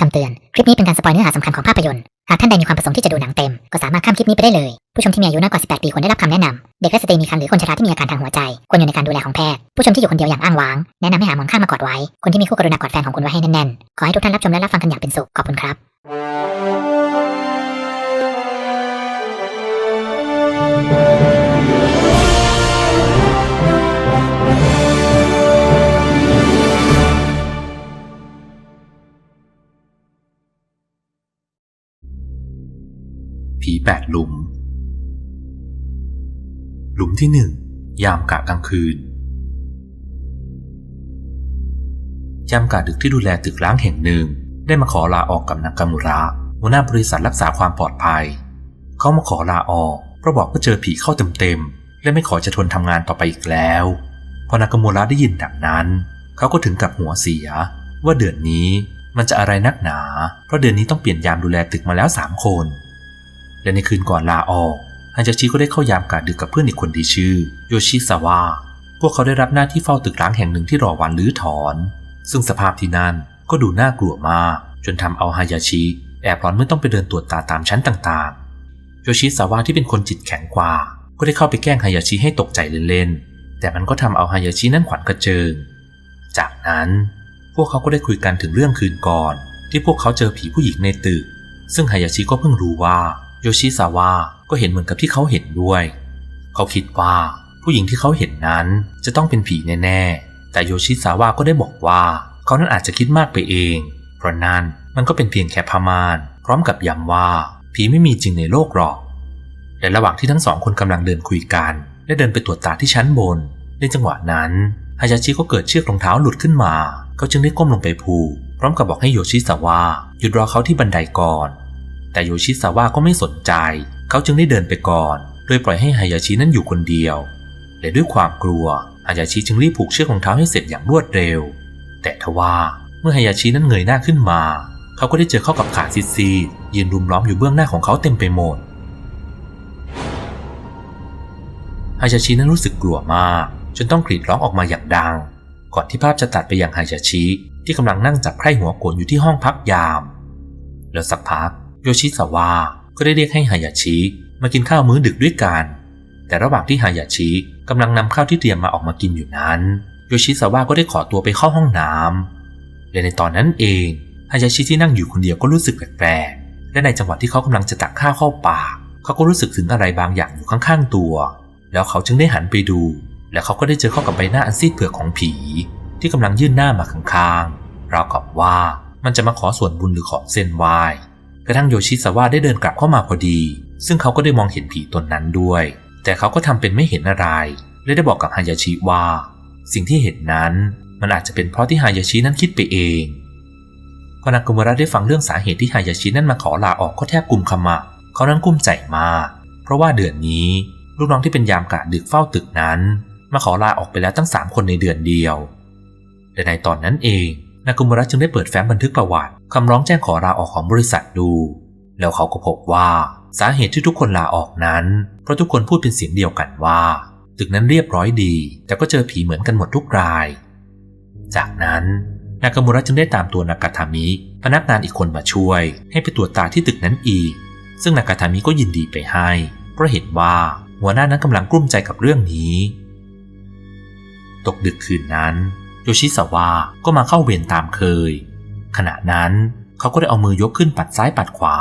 คำเตือน คลิปนี้เป็นการสปอยเนื้อหาสำคัญของภาพยนตร์ หากท่านใดมีความประสงค์ที่จะดูหนังเต็ม ก็สามารถข้ามคลิปนี้ไปได้เลย ผู้ชมที่มีอายุน้อยกว่า 18 ปีควรได้รับคำแนะนำ เด็กและสตรีมีครรภ์หรือคนชราที่มีอาการทางหัวใจ ควรอยู่ในการดูแลของแพทย์ ผู้ชมที่อยู่คนเดียวอย่างอ้างว้าง แนะนำให้หาหมอนข้างมากอดไว้ คนที่มีคู่กรุณากอดแฟนของคุณไว้ให้แน่นๆ ขอให้ทุกท่านรับชมและรับฟังกันอย่างเป็นสุข ขอบคุณครับผี แปดหลุม หลุมที่หนึ่งยามกะกลางคืน ยามกะดึกที่ดูแลตึกร้างแห่งหนึ่ง ได้มาขอลาออกกับนากามุระหัวหน้าบริษัทรักษาความปลอดภัย เขามาขอลาออกเพราะบอกว่าเจอผีเข้าเต็มๆและไม่ขอจะทนทำงานต่อไปอีกแล้ว พอนากามุระได้ยินดังนั้น เขาก็ถึงกับหัวเสีย ว่าเดือนนี้มันจะอะไรนักหนา เพราะเดือนนี้ต้องเปลี่ยนยามดูแลตึกมาแล้วสามคน และในคืนก่อนลาออกฮันจาชิก็ได้เข้ายามกะดึกกับเพื่อนอีกคนที่ชื่อ โยชิซาวะพวกเขาได้รับหน้าที่เฝ้าตึกร้างแห่งหนึ่งที่รอวันรื้อถอน ซึ่งสภาพที่นั่นก็ดูน่ากลัวมาก จนทำเอาฮายาชิแอบร้อนเมื่อต้องไปเดินตรวจตาตามชั้นต่างๆ โยชิซาวะที่เป็นคนจิตแข็งกว่า ก็ได้เข้าไปแกล้งฮายาชิให้ตกใจเล่นๆ แต่มันก็ทำเอาฮายาชินั้นขวัญกระเจิง จากนั้นพวกเขาก็ได้คุยกันถึงเรื่องคืนก่อน ที่พวกเขาเจอผีผู้หญิงในตึก ซึ่งฮายาชิก็เพิ่งรู้ว่า โยชิซาวะก็เห็นเหมือนกับที่เขาเห็นด้วย เขาคิดว่าผู้หญิงที่เขาเห็นนั้นจะต้องเป็นผีแน่ๆ แต่โยชิซาวะก็ได้บอกว่า เขานั้นอาจจะคิดมากไปเอง เพราะนั่นมันก็เป็นเพียงแค่พมาน พร้อมกับย้ำว่าผีไม่มีจริงในโลกหรอก และระหว่างที่ทั้งสองคนกำลังเดินคุยกัน และเดินไปตรวจตาที่ชั้นบน ในจังหวะนั้นฮายาชิก็เกิดเชือกรองเท้าหลุดขึ้นมา เขาจึงได้ก้มลงไปผูกพร้อมกับบอกให้โยชิซาวะหยุดรอเขาที่บันไดก่อน แต่โยชิซาวะก็ไม่สนใจ เขาจึงได้เดินไปก่อน โดยปล่อยให้ฮายาชินั้นอยู่คนเดียว และด้วยความกลัวฮายาชิจึงรีบผูกเชือกรองเท้าให้เสร็จอย่างรวดเร็ว แต่ทว่าเมื่อฮายาชินั้นเงยหน้าขึ้นมา เขาก็ได้เจอเข้ากับขาซิดซียืนรุมล้อมอยู่เบื้องหน้าของเขาเต็มไปหมดฮายาชินั้นรู้สึกกลัวมาก จนต้องกรีดร้องออกมาอย่างดัง ก่อนที่ภาพจะตัดไปยังฮายาชิที่กำลังนั่งจับไข้หัวโกนอยู่ที่ห้องพักยาม แล้วสักพัก โยชิสาวะก็ได้เรียกให้ฮายาชิมากินข้าวมื้อดึกด้วยกัน แต่ระหว่างที่ฮายาชิกำลังนำข้าวที่เตรียมมาออกมากินอยู่นั้น โยชิสาวะก็ได้ขอตัวไปเข้าห้องน้ำและในตอนนั้นเองฮายาชิที่นั่งอยู่คนเดียวก็รู้สึกแปลกๆ และในจังหวะที่เขากำลังจะตักข้าวเข้าปาก เขาก็รู้สึกถึงอะไรบางอย่างอยู่ข้างๆตัว แล้วเขาจึงได้หันไปดู และเขาก็ได้เจอเข้ากับใบหน้าอันซีดเผือกของผี ที่กำลังยื่นหน้ามาข้างๆราวกับว่ามันจะมาขอส่วนบุญหรือขอเส้นไหว้ กระทั่งโยชิสาวะได้เดินกลับเข้ามาพอดี ซึ่งเขาก็ได้มองเห็นผีตนนั้นด้วย แต่เขาก็ทำเป็นไม่เห็นอะไร และได้บอกกับฮายาชิว่า สิ่งที่เห็นนั้นมันอาจจะเป็นเพราะที่ฮายาชินั้นคิดไปเองพอนากามุระได้ฟังเรื่องสาเหตุที่ฮายาชินั้นมาขอลาออกก็แทบกุมขมับเขานั้นกุ้มใจมากเพราะว่าเดือนนี้ลูกน้องที่เป็นยามกะดึกเฝ้าตึกนั้น มาขอลาออกไปแล้วตั้งสามคนในเดือนเดียวและในตอนนั้นเองนากุมระจึงได้เปิดแฟ้มบันทึกประวัติ คำร้องแจ้งขอลาออกของบริษัทดู แล้วเขาก็พบว่าสาเหตุที่ทุกคนลาออกนั้น เพราะทุกคนพูดเป็นเสียงเดียวกันว่า ตึกนั้นเรียบร้อยดี แต่ก็เจอผีเหมือนกันหมดทุกราย จากนั้นนากามุระจึงได้ตามตัวนากาทามิพนักงานอีกคนมาช่วย ให้ไปตรวจตาที่ตึกนั้นอีก ซึ่งนากาทามิก็ยินดีไปให้ เพราะเห็นว่าหัวหน้านั้นกำลังกลุ้มใจกับเรื่องนี้ ตกดึกคืนนั้น โยชิสาวะก็มาเข้าเวรตามเคย ขณะนั้นเขาก็ได้เอามือยกขึ้นปัดซ้ายปัดขวา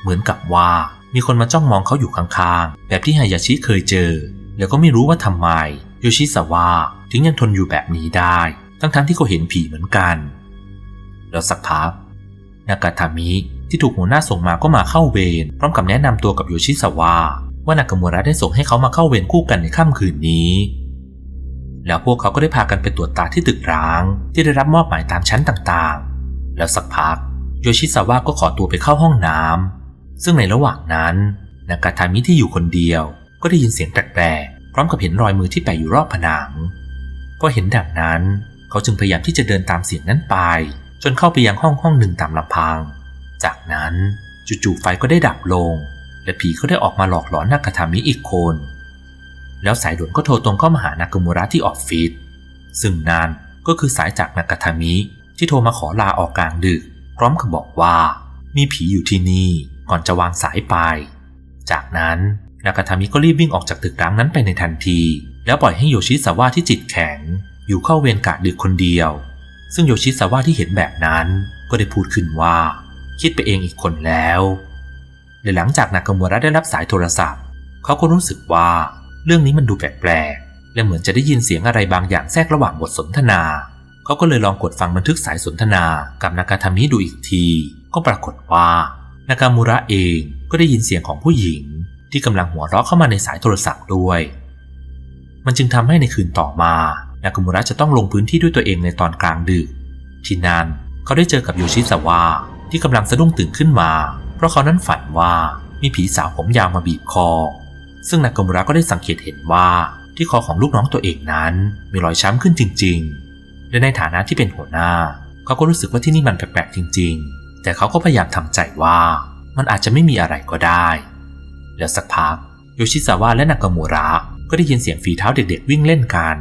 เหมือนกับว่ามีคนมาจ้องมองเขาอยู่ข้างๆ แบบที่ฮายาชิเคยเจอ แล้วก็ไม่รู้ว่าทำไมโยชิสาวะถึงยังทนอยู่แบบนี้ได้ ทั้งๆทที่เขาเห็นผีเหมือนกันแล้วสักพักนากาทามิที่ถูกหัวหน้าส่งมาก็มาเข้าเวรพร้อมกับแนะนำตัวกับโยชิสาวะว่านากามูระได้ส่งให้เขามาเข้าเวรคู่กันในค่ำคืนนี้ แล้วพวกเขาก็ได้พากันไปตรวจตาที่ตึกร้าง ที่ได้รับมอบหมายตามชั้นต่างๆ แล้วสักพักโยชิซาวะก็ขอตัวไปเข้าห้องน้ำซึ่งในระหว่างนั้นนากาทามิที่อยู่คนเดียว ก็ได้ยินเสียงแปลกๆพร้อมกับเห็นรอยมือที่แปะอยู่รอบผนังพอเห็นดังนั้น เขาจึงพยายามที่จะเดินตามเสียงนั้นไป จนเข้าไปยังห้องห้องหนึ่งตามลำพัง จากนั้นจู่ๆไฟก็ได้ดับลง และผีก็ได้ออกมาหลอกหลอนนากาทามิอีกคน แล้วสายด่วนก็โทรตรงเข้ามาหานากามูระที่ออฟฟิศซึ่งนั่นก็คือสายจากนากาทามิ ที่โทรมาขอลาออกกลางดึก พร้อมกับบอกว่า มีผีอยู่ที่นี่ก่อนจะวางสายไป จากนั้นนากาทามิก็รีบวิ่งออกจากตึกร้างนั้นไปในทันที แล้วปล่อยให้โยชิสาวะที่จิตแข็ง อยู่เข้าเวรกะดึกคนเดียว ซึ่งโยชิสาวะที่เห็นแบบนั้นก็ได้พูดขึ้นว่า คิดไปเองอีกคนแล้วและหลังจากนากามูระได้รับสายโทรศัพท์ เขาก็รู้สึกว่าเรื่องนี้มันดูแปลกๆและเหมือนจะได้ยินเสียงอะไรบางอย่างแทรกระหว่างบทสนทนา เขาก็เลยลองกดฟังบันทึกสายสนทนากับนากาทามิดูอีกที ก็ปรากฏว่านากามูระเองก็ได้ยินเสียงของผู้หญิง ที่กำลังหัวเราะเข้ามาในสายโทรศัพท์ด้วย มันจึงทำให้ในคืนต่อมานากามูระจะต้องลงพื้นที่ด้วยตัวเองในตอนกลางดึกที่นั่นเขาได้เจอกับโยชิสาวะที่กำลังสะดุ้งตื่นขึ้นมา เพราะเขานั้นฝันว่ามีผีสาวผมยาวมาบีบคอ ซึ่งนากามูระก็ได้สังเกตเห็นว่าที่คอของลูกน้องตัวเองนั้นมีรอยช้ำขึ้นจริง ๆ และในฐานะที่เป็นหัวหน้า เขาก็รู้สึกว่าที่นี่มันแปลกๆจริง ๆ แต่เขาก็พยายามทำใจว่ามันอาจจะไม่มีอะไรก็ได้ แล้วสักพักโยชิสาวะและนากามูระก็ได้ยินเสียงฝีเท้าเด็ก ๆ วิ่งเล่นกัน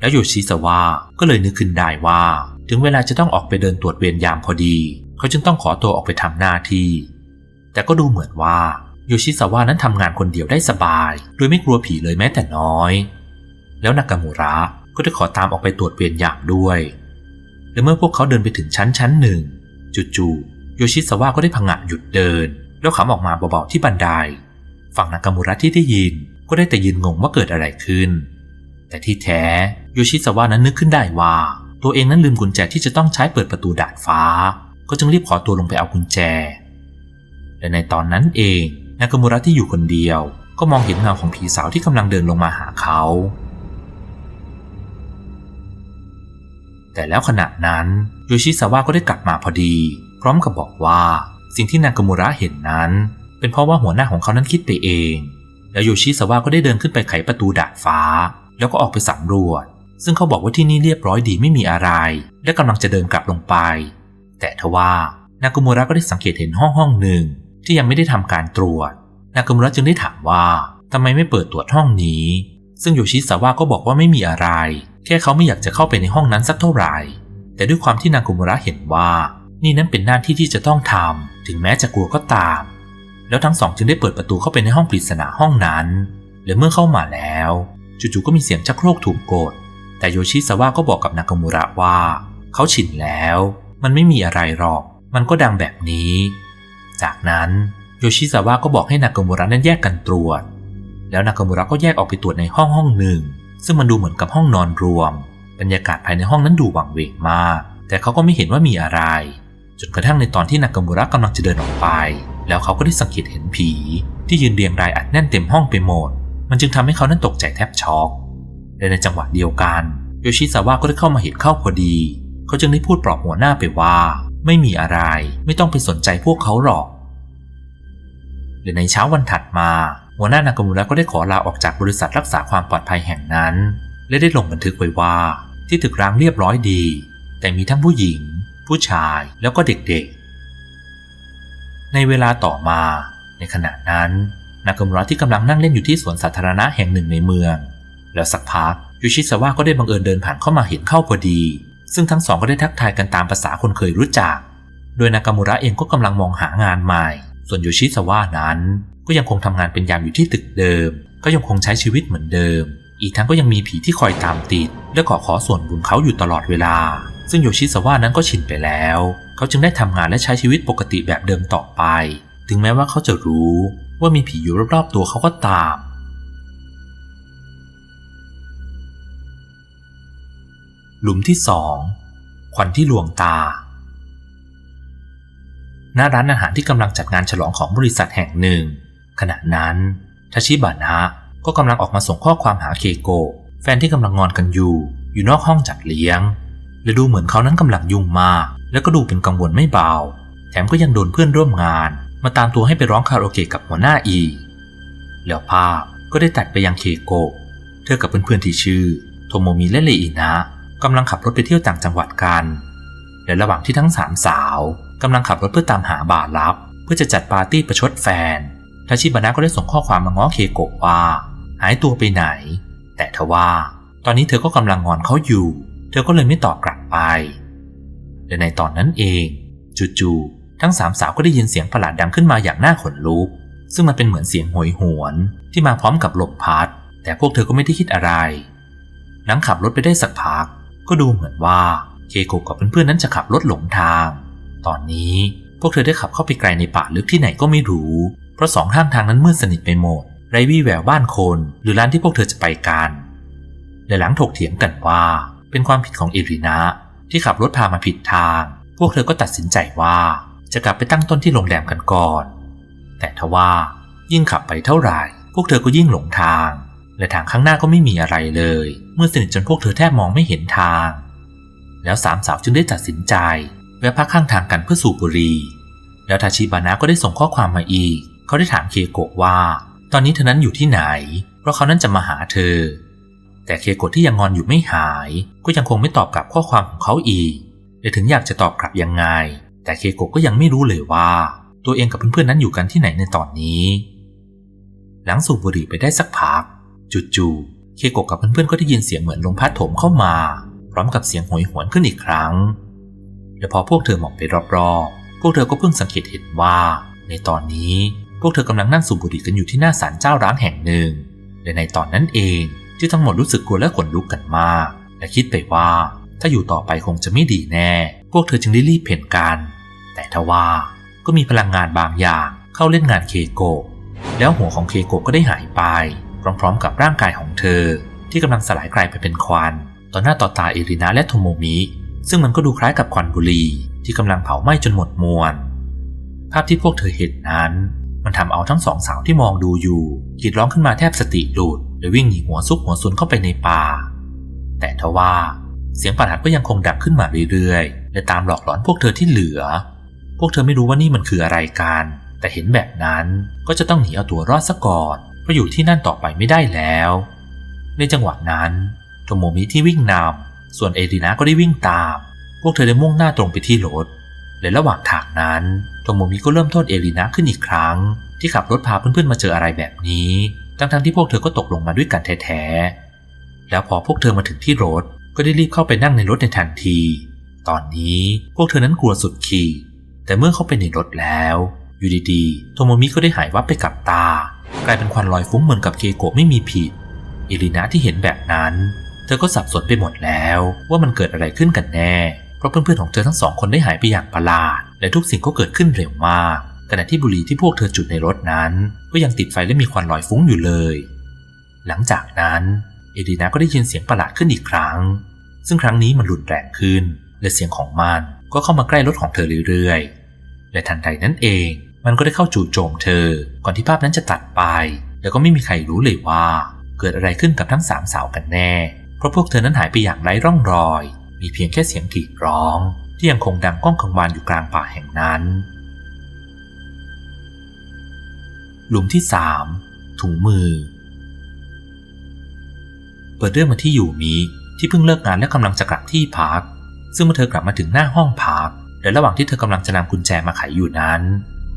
แล้วโยชิสาวะก็เลยนึกขึ้นได้ว่า ถึงเวลาจะต้องออกไปเดินตรวจเวรยามพอดี เขาจึงต้องขอตัวออกไปทำหน้าที่ แต่ก็ดูเหมือนว่าโยชิสาวะนั้นทำงานคนเดียวได้สบาย โดยไม่กลัวผีเลยแม้แต่น้อย แล้วนากามูระ ก็ได้ขอตามออกไปตรวจเวรยนยามด้วย และเมื่อพวกเขาเดินไปถึงชั้นชั้นหนึ่งจู่ๆโยชิสาวะก็ได้พังงะหยุดเดิน แล้วขำออกมาเบาๆที่บันได ฝั่งนากามูระที่ได้ยินก็ได้แต่ยืนงงว่าเกิดอะไรขึ้น แต่ที่แท้โยชิสาวะนั้นนึกขึ้นได้ว่า ตัวเองนั้นลืมกุญแจที่จะต้องใช้เปิดประตูดาดฟ้า ก็จึงรีบขอตัวลงไปเอากุญแจ และในตอนนั้นเองนากามูระที่อยู่คนเดียว ก็มองเห็นเงาของผีสาวที่กำลังเดินลงมาหาเขา แต่แล้วขณะนั้นโยชิสาวะก็ได้กลับมาพอดี พร้อมกับบอกว่าสิ่งที่นางกมูระเห็นนั้น เป็นเพราะว่าหัวหน้าของเขานั้นคิดไปเอง แล้วโยชิสาวะก็ได้เดินขึ้นไปไขประตูดาดฟ้า แล้วก็ออกไปสำรวจ ซึ่งเขาบอกว่าที่นี่เรียบร้อยดีไม่มีอะไร และกำลังจะเดินกลับลงไป แต่ทว่านางกามูระก็ได้สังเกตเห็นห้องห้องหนึ่งที่ยังไม่ได้ทำการตรวจนางกามูระจึงได้ถามว่าทำไมไม่เปิดตรวจห้องนี้ ซึ่งโยชิสาวะก็บอกว่าไม่มีอะไร แค่เขาไม่อยากจะเข้าไปในห้องนั้นสักเท่าไหร่ แต่ด้วยความที่นางกามูระเห็นว่า นี่นั้นเป็นหน้าที่ที่จะต้องทำถึงแม้จะกลัวก็ตาม แล้วทั้งสองจึงได้เปิดประตูเข้าไปในห้องปริศนาห้องนั้น และเมื่อเข้ามาแล้ว จู่ๆก็มีเสียงชักโครกถูกกด แต่โยชิสาวะก็บอกกับนางกามูระว่า เขาชินแล้ว มันไม่มีอะไรหรอก มันก็ดังแบบนี้ จากนั้นโยชิสาวะก็บอกให้นากามูระนั้นแยกกันตรวจ แล้วนากามูระก็แยกออกไปตรวจในห้องห้องหนึ่ง ซึ่งมันดูเหมือนกับห้องนอนรวม บรรยากาศภายในห้องนั้นดูหวังเวงมาก แต่เขาก็ไม่เห็นว่ามีอะไร จนกระทั่งในตอนที่นากามูระกำลังจะเดินออกไป แล้วเขาก็ได้สังเกตเห็นผี ที่ยืนเรียงรายอัดแน่นเต็มห้องไปหมด มันจึงทำให้เขานั้นตกใจแทบช็อกและในจังหวะเดียวกันโยชิสาวะก็ได้เข้ามาเห็นเข้าพอดี เขาจึงได้พูดปลอบหัวหน้าไปว่า ไม่มีอะไร ไม่ต้องไปสนใจพวกเขาหรอกและในเช้าวันถัดมา หัวหน้านากามูระก็ได้ขอลาออกจากบริษัทรักษาความปลอดภัยแห่งนั้น และได้ลงบันทึกไว้ว่า ที่ตึกร้างเรียบร้อยดี แต่มีทั้งผู้หญิง ผู้ชายแล้วก็เด็กๆ ในเวลาต่อมา ในขณะนั้น นากามูระที่กำลังนั่งเล่นอยู่ที่สวนสาธารณะแห่งหนึ่งในเมือง แล้วสักพักยูชิสาวะก็ได้บังเอิญเดินผ่านเข้ามาเห็นเข้าพอดี ซึ่งทั้งสองก็ได้ทักทายกันตามภาษาคนเคยรู้จัก โดยนากามูระเองก็กำลังมองหางานใหม่ ส่วนยูชิสาวะนั้น ก็ยังคงทำงานเป็นยามอยู่ที่ตึกเดิม ก็ยังคงใช้ชีวิตเหมือนเดิม อีกทั้งก็ยังมีผีที่คอยตามติด และขอขอส่วนบุญเขาอยู่ตลอดเวลา ซึ่งโยชิสาวะนั้นก็ชินไปแล้ว เขาจึงได้ทำงานและใช้ชีวิตปกติแบบเดิมต่อไป ถึงแม้ว่าเขาจะรู้ว่ามีผีอยู่รอบๆตัวเขาก็ตาม หลุมที่สองควันที่ลวงตา หน้าร้านอาหารที่กำลังจัดงานฉลองของบริษัทแห่งหนึ่ง ขณะนั้นทาชิบานะก็กำลังออกมาส่งข้อความหาเคโกะแฟนที่กำลังงอนกันอยู่ อยู่นอกห้องจัดเลี้ยง และดูเหมือนเขานั้นกำลังยุ่งมาก แล้วก็ดูเป็นกังวลไม่เบา แถมก็ยังโดนเพื่อนร่วมงาน มาตามตัวให้ไปร้องคาราโอเกะกับหัวหน้าอีกแล้วภาพก็ได้ตัดไปยังเคโกะเธอกับเพื่อนๆที่ชื่อ โทโมมิและเลอินะกำลังขับรถไปเที่ยวต่างจังหวัดกัน และระหว่างที่ทั้งสามสาว กำลังขับรถเพื่อตามหาบ่าลับ เพื่อจะจัดปาร์ตี้ประชดแฟนทาชิบานะก็ได้ส่งข้อความมาง้อเคโกะว่า หายตัวไปไหน แต่ทว่า ตอนนี้เธอก็กำลังงอนเขาอยู่ เธอก็เลยไม่ตอบกลับไปและในตอนนั้นเองจู่ๆทั้งสามสาวก็ได้ยินเสียงประหลาดดังขึ้นมาอย่างน่าขนลุก ซึ่งมันเป็นเหมือนเสียงโหยหวน ที่มาพร้อมกับลมพัด แต่พวกเธอก็ไม่ได้คิดอะไร หลังขับรถไปได้สักพัก ก็ดูเหมือนว่าเคโกะกับเพื่อนๆนั้นจะขับรถหลงทาง ตอนนี้พวกเธอได้ขับเข้าไปไกลในป่าลึกที่ไหนก็ไม่รู้ เพราะสองข้างทางนั้นมืดสนิทไปหมดไรวี่แววบ้านคน หรือร้านที่พวกเธอจะไปกันและหลังถกเถียงกันว่า เป็นความผิดของเอรินาที่ขับรถพามาผิดทาง พวกเธอก็ตัดสินใจว่าจะกลับไปตั้งต้นที่โรงแรมกันก่อน แต่ทว่ายิ่งขับไปเท่าไหร่ พวกเธอก็ยิ่งหลงทาง และทางข้างหน้าก็ไม่มีอะไรเลยเมื่อสนิทจนพวกเธอแทบมองไม่เห็นทาง แล้วสามสาวจึงได้ตัดสินใจ แวะพักข้างทางกันเพื่อสูบบุหรี่แล้วทาชิบานะก็ได้ส่งข้อความมาอีก เขาได้ถามเคโกะว่า ตอนนี้เธอนั้นอยู่ที่ไหน เพราะเขานั้นจะมาหาเธอ แต่เคโกะที่ยังงอนอยู่ไม่หาย ก็ยังคงไม่ตอบกลับข้อความของเขาอีกและถึงอยากจะตอบกลับยังไง แต่เคโกะก็ยังไม่รู้เลยว่า ตัวเองกับเพื่อนๆนั้นอยู่กันที่ไหนในตอนนี้ หลังสูบบุหรี่ไปได้สักพักจู่ๆเคโกะกับเพื่อนๆก็ได้ยินเสียงเหมือนลมพัดโถมเข้ามา พร้อมกับเสียงโหยหวนขึ้นอีกครั้ง และพอพวกเธอมองไปรอบๆ พวกเธอก็เพิ่งสังเกตเห็นว่า ในตอนนี้พวกเธอกำลังนั่งสูบบุหรี่กันอยู่ที่หน้าศาลเจ้าร้างแห่งหนึ่ง และในตอนนั้นเองที่ทั้งหมดรู้สึกกลัวและขนลุกกันมาก และคิดไปว่า ถ้าอยู่ต่อไปคงจะไม่ดีแน่ พวกเธอจึงได้รีบเพ่นกัน แต่ทว่าก็มีพลังงานบางอย่างเข้าเล่นงานเคโกะแล้วหัวของเคโกะก็ได้หายไป พร้อมๆ กับร่างกายของเธอ ที่กำลังสลายกลายไปเป็นควัน ต่อหน้าต่อตาเอรินาและโทโมมิ ซึ่งมันก็ดูคล้ายกับควันบุหรี่ที่กำลังเผาไหม้จนหมดมวล ภาพที่พวกเธอเห็นนั้น มันทำเอาทั้งสองสาวที่มองดูอยู่กรีดร้องขึ้นมาแทบสติหลุดและวิ่งหนีหัวซุกหัวซุนเข้าไปในป่า แต่ทว่าเสียงประหลาดก็ยังคงดังขึ้นมาเรื่อยๆ และตามหลอกหลอนพวกเธอที่เหลือ พวกเธอไม่รู้ว่านี่มันคืออะไรกัน แต่เห็นแบบนั้นก็จะต้องหนีเอาตัวรอดซะก่อน เพราะอยู่ที่นั่นต่อไปไม่ได้แล้ว ในจังหวะนั้นโทโมมิที่วิ่งนำ ส่วนเอรินาก็ได้วิ่งตาม พวกเธอได้มุ่งหน้าตรงไปที่รถ และระหว่างทางนั้นโทโมมิก็เริ่มโทษเอรินาขึ้นอีกครั้ง ที่ขับรถพาเพื่อนๆมาเจออะไรแบบนี้ ทั้งๆที่พวกเธอก็ตกลงมาด้วยกันแท้ๆ แล้วพอพวกเธอมาถึงที่รถ ก็ได้รีบเข้าไปนั่งในรถในทันที ตอนนี้พวกเธอนั้นกลัวสุดขีด แต่เมื่อเข้าไปในรถแล้ว อยู่ดีๆ โทโมมิก็ได้หายวับไปกับตา กลายเป็นควันลอยฟุ้งเหมือนกับเคโกะไม่มีผิดเอลินาที่เห็นแบบนั้น ธอก็สับสนไปหมดแล้ว ว่ามันเกิดอะไรขึ้นกันแน่ เพราะเพื่อนๆของเธอทั้งสองคนได้หายไปอย่างประหลาด และทุกสิ่งก็เกิดขึ้นเร็วมากขณะที่บุหรี่ที่พวกเธอจุดในรถนั้น ก็ยังติดไฟและมีควันลอยฟุ้งอยู่เลย หลังจากนั้นเอลินาก็ได้ยินเสียงประหลาดขึ้นอีกครั้ง ซึ่งครั้งนี้มันรุนแรงขึ้น และเสียงของมันก็เข้ามาใกล้รถของเธอเรื่อยๆ และทันใดนั้นเอง มันก็ได้เข้าจู่โจมเธอ ก่อนที่ภาพนั้นจะตัดไป แล้วก็ไม่มีใครรู้เลยว่า เกิดอะไรขึ้นกับทั้งสามสาวกันแน่ เพราะพวกเธอนั้นหายไปอย่างไร้ร่องรอย มีเพียงแค่เสียงกรีดร้อง ที่ยังคงดังก้องกังวานอยู่กลางป่าแห่งนั้น หลุมที่สามถุงมือ เปิดเรื่องมาที่อยู่มิที่เพิ่งเลิกงานและกำลังจะกลับที่พัก ซึ่งเมื่อเธอกลับมาถึงหน้าห้องพักและระหว่างที่เธอกำลังจะนำกุญแจมาไขอยู่นั้น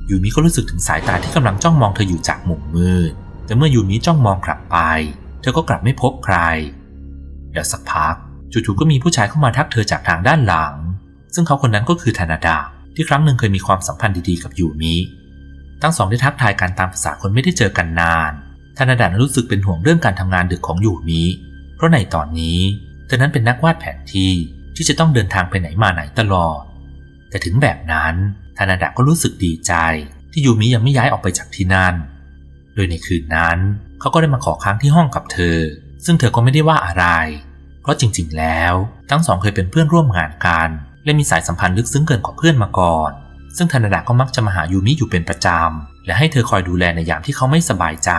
ยูมิก็รู้สึกถึงสายตาที่กำลังจ้องมองเธออยู่จากมุมมืด แต่เมื่อยูมิจ้องมองกลับไป เธอก็กลับไม่พบใคร แล้วสักพักจู่ๆก็มีผู้ชายเข้ามาทักเธอจากทางด้านหลัง ซึ่งเขาคนนั้นก็คือธนาดา ที่ครั้งหนึ่งเคยมีความสัมพันธ์ดีๆกับยูมิ ทั้งสองได้ทักทายกันตามภาษาคนไม่ได้เจอกันนาน ธนาดารู้สึกเป็นห่วงเรื่องการทำงานดึกของยูมิ เพราะในตอนนี้ เธอนั้นเป็นนักวาดแผนที่ที่จะต้องเดินทางไปไหนมาไหนตลอด แต่ถึงแบบนั้นธนาดาก็รู้สึกดีใจ ที่ยูมิยังไม่ย้ายออกไปจากที่นั่น โดยในคืนนั้น เขาก็ได้มาขอค้างที่ห้องกับเธอ ซึ่งเธอก็ไม่ได้ว่าอะไร เพราะจริงๆ แล้ว ทั้งสองเคยเป็นเพื่อนร่วมงานกัน และมีสายสัมพันธ์ลึกซึ้งเกินกว่าเพื่อนมาก่อน ซึ่งธนดาก็มักจะมาหายูมิอยู่เป็นประจำ และให้เธอคอยดูแลในยามที่เขาไม่สบายใจ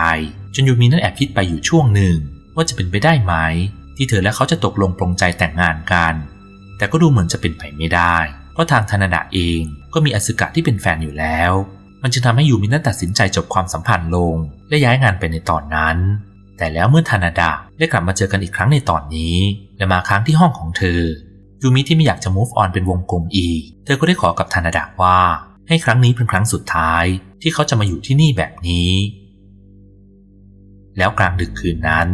จนยูมินั้นแอบคิดไปอยู่ช่วงหนึ่ง ว่าจะเป็นไปได้ไหม ที่เธอและเขาจะตกลงปรงใจแต่งงานกัน แต่ก็ดูเหมือนจะเป็นไปไม่ได้ เพราะทางธนดาเองก็มีอสึกะที่เป็นแฟนอยู่แล้ว มันจึงทำให้ยูมินั้นตัดสินใจจบความสัมพันธ์ลง และย้ายงานไปในตอนนั้น แต่แล้วเมื่อธนาดาได้กลับมาเจอกันอีกครั้งในตอนนี้ และมาค้างที่ห้องของเธอยูมิที่ไม่อยากจะ move on เป็นวงกลมอีก เธอก็ได้ขอกับธนาดาว่า ให้ครั้งนี้เป็นครั้งสุดท้าย ที่เขาจะมาอยู่ที่นี่แบบนี้ แล้วกลางดึกคืนนั้น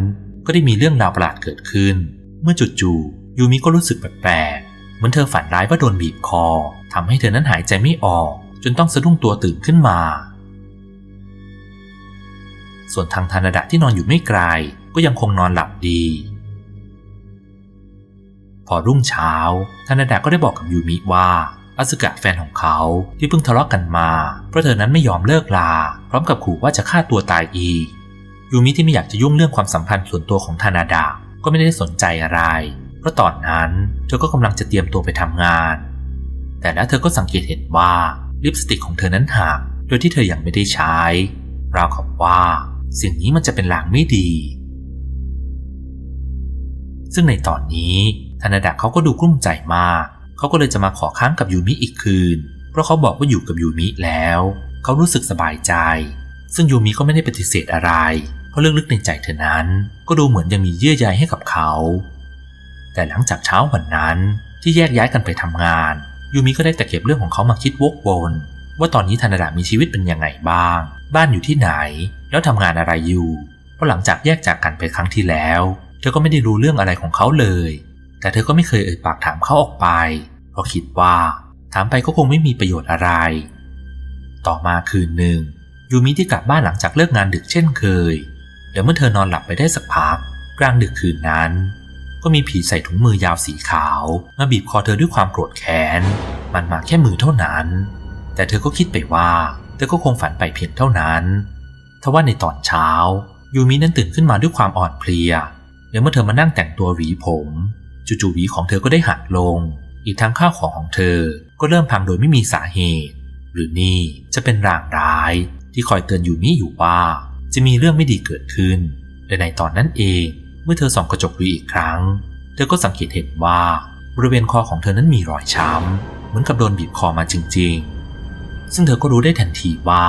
ก็ได้มีเรื่องราวประหลาดเกิดขึ้น เมื่อจู่ๆยูมิก็รู้สึกแปลกๆเหมือนมือนเธอฝันร้ายว่าโดนบีบคอทำให้เธอนั้นหายใจไม่ออก จนต้องสะดุ้งตัวตื่นขึ้นมา ส่วนทางธนดะที่นอนอยู่ไม่ไกลก็ยังคงนอนหลับดี พอรุ่งเช้าธนดะก็ได้บอกกับยูมิว่าอาสึกะแฟนของเขาที่เพิ่งทะเลาะกกันมา เพราะเธอนั้นไม่ยอมเลิกลา พร้อมกับขู่ว่าจะฆ่าตัวตายอีก ยูมิที่ไม่อยากจะยุ่งเรื่องความสัมพันธ์ส่วนตัวของธนาดะก็ไม่ได้สนใจอะไร เพราะตอนนั้นเธอก็กำลังจะเตรียมตัวไปทำงาน แต่แล้วเธอก็สังเกตเห็นว่าลิปสติกของเธอนั้นหักโดยที่เธอยังไม่ได้ใช้ราวกับว่า สิ่งนี้มันจะเป็นลางไม่ดี ซึ่งในตอนนี้ธนาดะเขาก็ดูกลุ้มใจมาก เขาก็เลยจะมาขอค้างกับยูมิอีกคืน เพราะเขาบอกว่าอยู่กับยูมิแล้ว เขารู้สึกสบายใจ ซึ่งยูมิก็ไม่ได้ปฏิเสธอะไร เพราะลึกๆในใจเธอนั้น ก็ดูเหมือนยังมีเยื่อใยให้กับเขา แต่หลังจากเช้าวันนั้นที่แยกย้ายกันไปทำงาน ยูมิก็ได้แต่เก็บเรื่องของเขามาคิดวกวนว่าตอนนี้ธนาดะมีชีวิตเป็นยังไงบ้าง บ้านอยู่ที่ไหน แล้วทำงานอะไรอยู่ เพราะหลังจากแยกจากกันไปครั้งที่แล้ว เธอก็ไม่ได้รู้เรื่องอะไรของเขาเลย แต่เธอก็ไม่เคยเอ่ยปากถามเขาออกไป เพราะคิดว่า ถามไปก็คงไม่มีประโยชน์อะไร ต่อมาคืนหนึ่งยูมิที่กลับบ้านหลังจากเลิกงานดึกเช่นเคยแต่เมื่อเธอนอนหลับไปได้สักพัก กลางดึกคืนนั้น ก็มีผีใส่ถุงมือยาวสีขาวมาบีบคอเธอด้วยความโกรธแค้น มันมาแค่มือเท่านั้น แต่เธอก็คิดไปว่า เธอก็คงฝันไปเพียงเท่านั้น ทว่าในตอนเช้า ยูมินั้นตื่นขึ้นมาด้วยความอ่อนเพลีย และเมื่อเธอมานั่งแต่งตัวหวีผม จู่ๆหวีของเธอก็ได้หักลง อีกทั้งข้าวของของเธอก็เริ่มพังโดยไม่มีสาเหตุ หรือนี่จะเป็นรางร้ายที่คอยเตือนยูมิอยู่ว่า จะมีเรื่องไม่ดีเกิดขึ้น และในตอนนั้นเองเมื่อเธอส่องกระจกดูอีกครั้ง เธอก็สังเกตเห็นว่าบริเวณคอของเธอนั้นมีรอยช้ำ เหมือนกับโดนบีบคอมาจริงๆ ซึ่งเธอก็รู้ได้ทันทีว่า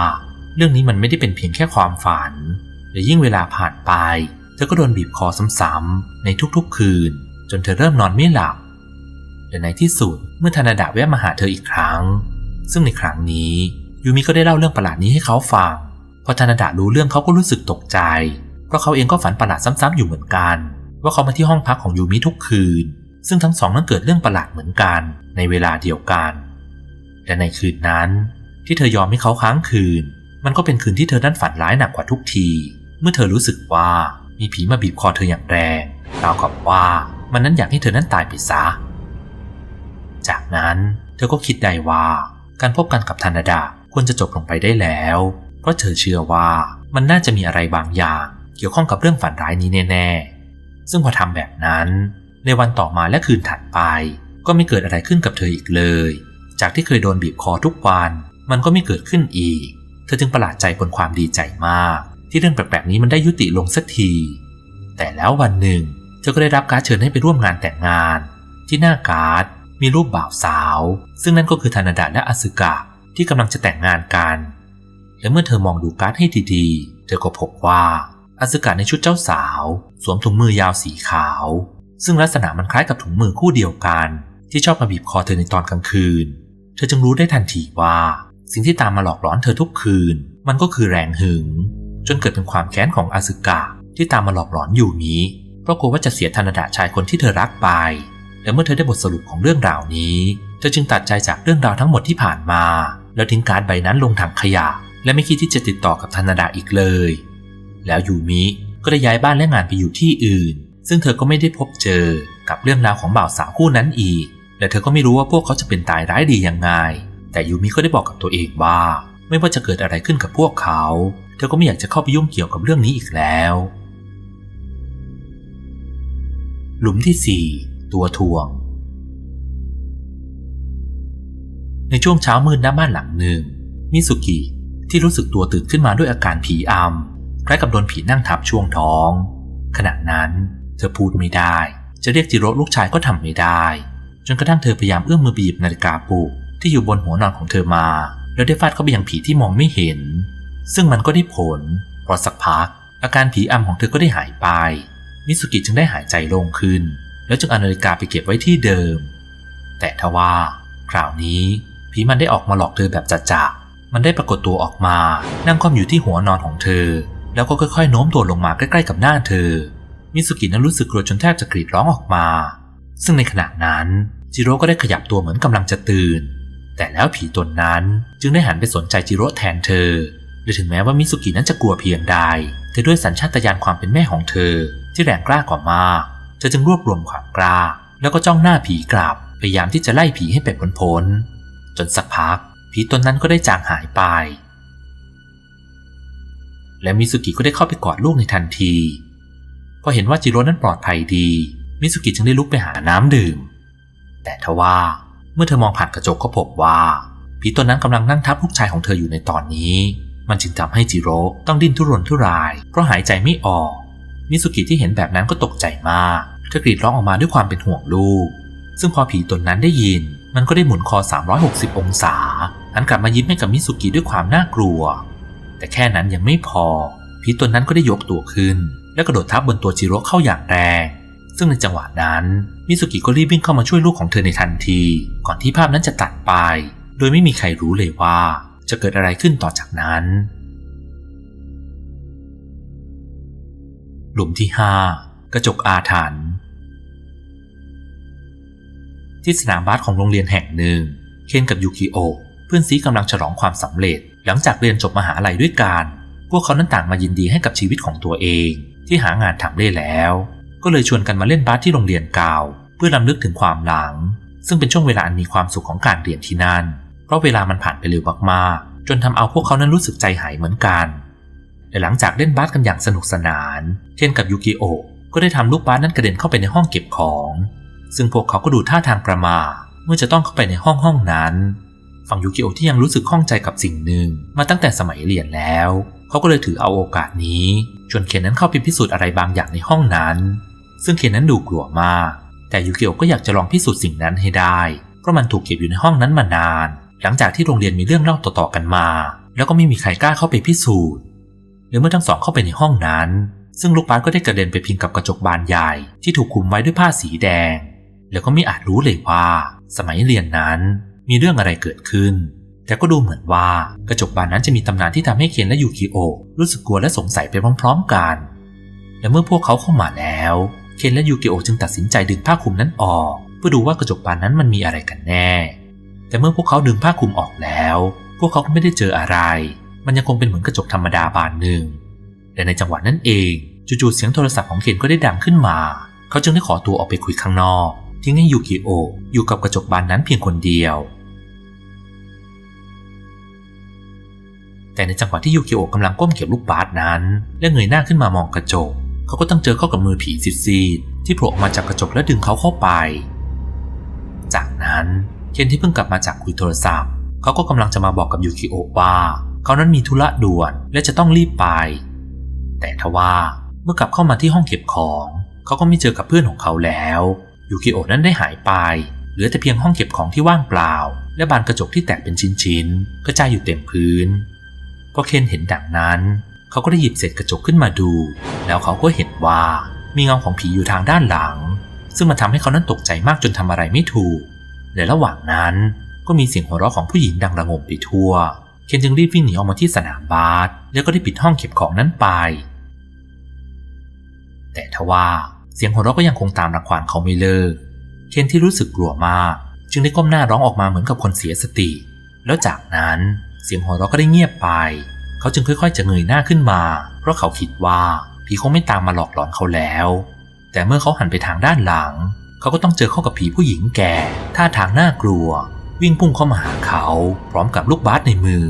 เรื่องนี้มันไม่ได้เป็นเพียงแค่ความฝันและยิ่งเวลาผ่านไป เธอก็โดนบีบคอซ้ำๆในทุกๆคืน จนเธอเริ่มนอนไม่หลับและในที่สุดเมื่อธนาดาแวะมาหาเธออีกครั้ง ซึ่งในครั้งนี้ยูมิก็ได้เล่าเรื่องประหลาดนี้ให้เขาฟังพอธนาดารู้เรื่องเขาก็รู้สึกตกใจ เพราะเขาเองก็ฝันประหลาดซ้ำๆอยู่เหมือนกัน ว่าเขามาที่ห้องพักของยูมิทุกคืน ซึ่งทั้งสองนั้นเกิดเรื่องประหลาดเหมือนกันในเวลาเดียวกัน และในคืนนั้น ที่เธอยอมให้เขาค้างคืน มันก็เป็นคืนที่เธอนั้นฝันร้ายหนักกว่าทุกที เมื่อเธอรู้สึกว่ามีผีมาบีบคอเธออย่างแรงราวกับว่ามันนั้นอยากให้เธอนั้นตายไปซะ จากนั้นเธอก็คิดได้ว่าการพบกันกับธนดาควรจะจบลงไปได้แล้ว เพราะเธอเชื่อว่ามันน่าจะมีอะไรบางอย่าง เกี่ยวข้องกับเรื่องฝันร้ายนี้แน่ๆ ซึ่งพอทำแบบนั้น ในวันต่อมาและคืนถัดไป ก็ไม่เกิดอะไรขึ้นกับเธออีกเลย จากที่เคยโดนบีบคอทุกวัน มันก็ไม่เกิดขึ้นอีก เธอจึงประหลาดใจบนความดีใจมาก ที่เรื่องแปลกๆนี้มันได้ยุติลงสักที แต่แล้ววันหนึ่ง เธอก็ได้รับการเชิญให้ไปร่วมงานแต่งงาน ที่หน้าการ์ดมีรูปบ่าวสาว ซึ่งนั่นก็คือธนาดาและอสึกะที่กำลังจะแต่งงานกันและเมื่อเธอมองดูการ์ดให้ดีๆ เธอก็พบว่าอสึกะในชุดเจ้าสาว สวมถุงมือยาวสีขาว ซึ่งลักษณะมันคล้ายกับถุงมือคู่เดียวกัน ที่ชอบมาบีบคอเธอในตอนกลางคืน เธอจึงรู้ได้ทันทีว่า สิ่งที่ตามมาหลอกหลอนเธอทุกคืน มันก็คือแรงหึง จนเกิดเป็นความแค้นของอาสึกะที่ตามมาหลอกหลอนอยู่นี้ เพราะกลัวว่าจะเสียธนดาชายคนที่เธอรักไป และเมื่อเธอได้บทสรุปของเรื่องราวนี้ เธอจึงตัดใจจากเรื่องราวทั้งหมดที่ผ่านมา แล้วทิ้งการ์ดใบนั้นลงถังขยะ และไม่คิดที่จะติดต่อกับธนดาอีกเลย แล้วยูมิก็ได้ย้ายบ้านและงานไปอยู่ที่อื่น ซึ่งเธอก็ไม่ได้พบเจอกับเรื่องราวของบ่าวสาวคู่นั้นอีก และเธอก็ไม่รู้ว่าพวกเขาจะเป็นตายร้ายดียังไง แต่ยูมิก็ได้บอกกับตัวเองว่า ไม่ว่าจะเกิดอะไรขึ้นกับพวกเขา เธอก็ไม่อยากจะเข้าไปยุ่งเกี่ยวกับเรื่องนี้อีกแล้ว หลุมที่ 4 ตัวทวง ในช่วงเช้ามืดหน้าบ้านหลังหนึ่ง มิสุกิที่รู้สึกตัวตื่นขึ้นมาด้วยอาการผีอำคล้ายกับโดนผีนั่งทับช่วงท้อง ขณะนั้น เธอพูดไม่ได้ จะเรียกจิโร่ลูกชายก็ทำไม่ได้ จนกระทั่งเธอพยายามเอื้อมมือบีบนาฬิกาปลุก ที่อยู่บนหัวนอนของเธอมา แล้วได้ฟาดเข้าไปยังผีที่มองไม่เห็น ซึ่งมันก็ได้ผลเพราะสักพัก อาการผีอำของเธอก็ได้หายไป มิสุกิจึงได้หายใจโล่งขึ้น แล้วจึงเอานาฬิกาไปเก็บไว้ที่เดิม แต่ทว่า คราวนี้ผีมันได้ออกมาหลอกเธอแบบจัดๆมันได้ปรากฏตัวออกมา นั่งคล่อมอยู่ที่หัวนอนของเธอ แล้วก็ค่อยๆโน้มตัวลงมาใกล้ๆกับหน้าเธอ มิสุกินั้นรู้สึกกลัวจนแทบจะกรีดร้องออกมา ซึ่งในขณะนั้นจิโร่ก็ได้ขยับตัวเหมือนกำลังจะตื่น แต่แล้วผีตนนั้นจึงได้หันไปสนใจจิโร่แทนเธอและถึงแม้ว่ามิสุกินั้นจะกลัวเพียงใด แต่ด้วยสัญชาตญาณความเป็นแม่ของเธอ ที่แรงกล้ากว่ามาก เธอจึงรวบรวมความกล้า แล้วก็จ้องหน้าผีกลับ พยายามที่จะไล่ผีให้ไปพ้นจนสักพัก ผีตนนั้นก็ได้จางหายไป และมิสุกิก็ได้เข้าไปกอดลูกในทันที พอเห็นว่าจิโร่นั้นปลอดภัยดี มิสุกิจึงได้ลุกไปหาน้ำดื่ม แต่ทว่า เมื่อเธอมองผ่านกระจกก็พบว่าผีตัวนั้นกำลังนั่งทับลูกชายของเธออยู่ในตอนนี้ มันจึงทำให้จิโร่ต้องดิ้นทุรนทุราย เพราะหายใจไม่ออก มิสุกิที่เห็นแบบนั้นก็ตกใจมาก เธอกรีดร้องออกมาด้วยความเป็นห่วงลูก ซึ่งพอผีตนนั้นได้ยิน มันก็ได้หมุนคอ 360 องศาหันกลับมายิ้มให้กับมิสุกิด้วยความน่ากลัว แต่แค่นั้นยังไม่พอ ผีตนนั้นก็ได้ยกตัวขึ้น และกระโดดทับบนตัวจิโร่เข้าอย่างแรง ซึ่งในจังหวะนั้น มิสุกิก็รีบวิ่งเข้ามาช่วยลูกของเธอในทันที ก่อนที่ภาพนั้นจะตัดไป โดยไม่มีใครรู้เลยว่า จะเกิดอะไรขึ้นต่อจากนั้น หลุมที่ 5 กระจกอาถรรพ์ที่สนามบาสของโรงเรียนแห่งหนึ่ง เคนกับยูกิโอเพื่อนซีกำลังฉลองความสำเร็จ หลังจากเรียนจบมหาลัยด้วยกัน พวกเขานั้นต่างมายินดีให้กับชีวิตของตัวเอง ที่หางานทำได้แล้ว ก็เลยชวนกันมาเล่นบาสที่โรงเรียนเก่าเพื่อรำลึกถึงความหลัง ซึ่งเป็นช่วงเวลาอันมีความสุขของการเรียนที่นั่น เพราะเวลามันผ่านไปเร็วมากๆ จนทำเอาพวกเขานั้นรู้สึกใจหายเหมือนกัน และหลังจากเล่นบาสกันอย่างสนุกสนานเคนกับยูกิโอะก็ได้ทำลูกบาสนั้นกระเด็นเข้าไปในห้องเก็บของ ซึ่งพวกเขาก็ดูท่าทางประมาเมื่อจะต้องเข้าไปในห้องห้องนั้น ฝั่งยูกิโอที่ยังรู้สึกข้องใจกับสิ่งหนึ่งมาตั้งแต่สมัยเรียนแล้ว เขาก็เลยถือเอาโอกาสนี้ชวนเคนนั้นเข้าไปพิสูจน์อะไรบางอย่างในห้องนั้น ซึ่งเคนนั้นดูกลัวมาก แต่ยูเกิโอะก็อยากจะลองพิสูจน์สิ่งนั้นให้ได้ เพราะมันถูกเก็บอยู่ในห้องนั้นมานาน หลังจากที่โรงเรียนมีเรื่องเล่าต่อๆกันมา แล้วก็ไม่มีใครกล้าเข้าไปพิสูจน์หรือเมื่อทั้งสองเข้าไปในห้องนั้น ซึ่งลูกบาสก็ได้กระเด็นไปพิงกับกระจกบานใหญ่ที่ถูกคลุมไว้ด้วยผ้าสีแดง แล้วก็ไม่อาจรู้เลยว่า สมัยเรียนนั้นมีเรื่องอะไรเกิดขึ้น แต่ก็ดูเหมือนว่ากระจกบานนั้นจะมีตำนานที่ทำให้เคนและยูกิโอรู้สึกกลัวและสงสัยไปพร้อม ๆกัน และเมื่อพวกเขาเข้ามาแล้ว เคนและยูกิโอจึงตัดสินใจดึงผ้าคลุมนั้นออก เพื่อดูว่ากระจกบานนั้นมันมีอะไรกันแน่ แต่เมื่อพวกเขาดึงผ้าคลุมออกแล้ว พวกเขาก็ไม่ได้เจออะไร มันยังคงเป็นเหมือนกระจกธรรมดาบานหนึ่งและในจังหวะนั้นเองจู่ๆเสียงโทรศัพท์ของเคนก็ได้ดังขึ้นมา เขาจึงได้ขอตัวออกไปคุยข้างนอกทิ้งให้ยูกิโออยู่กับกระจกบานนั้นเพียงคนเดียว แต่ในจังหวะที่ยูกิโอกำลังก้มเก็บลูกบาสนั้น และเงยหน้าขึ้นมามองกระจก เขาก็ต้องเจอเข้ากับมือผีซีดๆที่โผล่ออกมาจากกระจกและดึงเขาเข้าไป จากนั้นเคนที่เพิ่งกลับมาจากคุยโทรศัพท์ เขาก็กำลังจะมาบอกกับยูกิโอว่า เขานั้นมีธุระด่วนและจะต้องรีบไป แต่ทว่าเมื่อกลับเข้ามาที่ห้องเก็บของ เขาก็ไม่เจอกับเพื่อนของเขาแล้วยูกิโอนั้นได้หายไป เหลือแต่เพียงห้องเก็บของที่ว่างเปล่า และบานกระจกที่แตกเป็นชิ้นๆกระจายอยู่เต็มพื้นพอเคนเห็นดังนั้น เขาก็ได้หยิบเศษกระจกขึ้นมาดู แล้วเขาก็เห็นว่ามีเงาของผีอยู่ทางด้านหลัง ซึ่งมันทำให้เขานั้นตกใจมากจนทำอะไรไม่ถูก และระหว่างนั้นก็มีเสียงหัวเราะของผู้หญิงดังระงมไปทั่ว เคนจึงรีบวิ่งหนีออกมาที่สนามบาสแล้วก็ได้ปิดห้องเก็บของนั้นไป แต่ทว่าเสียงหัวเราะก็ยังคงตามรังควานเขาไม่เลิก เคนที่รู้สึกกลัวมาก จึงได้ก้มหน้าร้องออกมาเหมือนกับคนเสียสติ แล้วจากนั้นเสียงหัวเราะก็ได้เงียบไป เขาจึงค่อยๆ จะเงยหน้าขึ้นมา เพราะเขาคิดว่าผีคงไม่ตามมาหลอกหลอนเขาแล้ว แต่เมื่อเขาหันไปทางด้านหลัง เขาก็ต้องเจอเข้ากับผีผู้หญิงแก่ ท่าทางน่ากลัว วิ่งพุ่งเข้ามาหาเขา พร้อมกับลูกบาสในมือ